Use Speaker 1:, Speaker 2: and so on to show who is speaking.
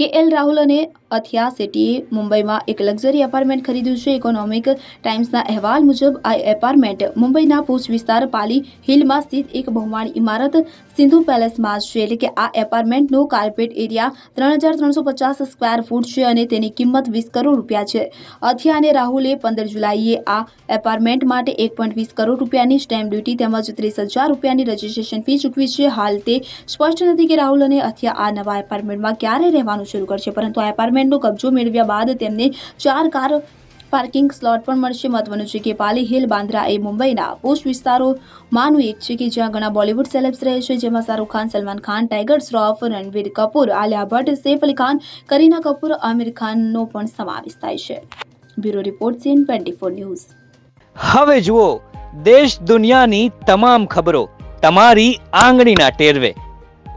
Speaker 1: કે એલ રાહુલ અને અથિયા શેટ્ટીએ મુંબઈમાં એક લક્ઝરી એપાર્ટમેન્ટ ખરીદ્યું છે. ઇકોનોમિક ટાઈમ્સના અહેવાલ મુજબ, આ એપાર્ટમેન્ટ મુંબઈના પૂંછ વિસ્તાર પાલી હિલમાં સ્થિત એક બહુમાળી ઇમારત સિંધુ પેલેસમાં છે. એટલે કે આ એપાર્ટમેન્ટનો કાર્પેટ એરિયા ત્રણ હજાર ત્રણસો પચાસ સ્ક્વેર ફૂટ છે અને તેની કિંમત વીસ કરોડ રૂપિયા છે. અથિયા અને રાહુલે પંદર જુલાઈએ આ એપાર્ટમેન્ટ માટે એક પોઈન્ટ વીસ કરોડ રૂપિયાની સ્ટેમ્પ ડ્યુટી તેમજ ત્રીસ હજાર રૂપિયાની રજિસ્ટ્રેશન ફી ચૂકવી છે. હાલ તે સ્પષ્ટ નથી કે રાહુલ અને અથિયા આ નવા એપાર્ટમેન્ટમાં ક્યારે રહેવાનું શરૂ કરશે, પરંતુ આ એપાર્ટમેન્ટનો કબજો મેળવ્યા બાદ તેમને ચાર કાર પાર્કિંગ સ્લોટ પણ મળશે. મહત્વનું છે કે પાલી હિલ, બાંદ્રા એ મુંબઈના પોસ્ટ વિસ્તારોમાંનું એક છે કે જ્યાં ઘણા બોલિવૂડ સેલેબ્સ રહે છે. જેમાં શાહરૂખ ખાન, સલમાન ખાન, ટાઈગર શ્રોફ, રણવીર કપૂર, આલિયા ભટ્ટ, સૈફ અલી ખાન, કરીના કપૂર, આમિર ખાનનો પણ સમાવેશ થાય છે. Bureau report CN twenty four news.
Speaker 2: હવે જુઓ, દેશ દુનિયાની તમામ ખબરો તમારી આંગળીના ટેરવે.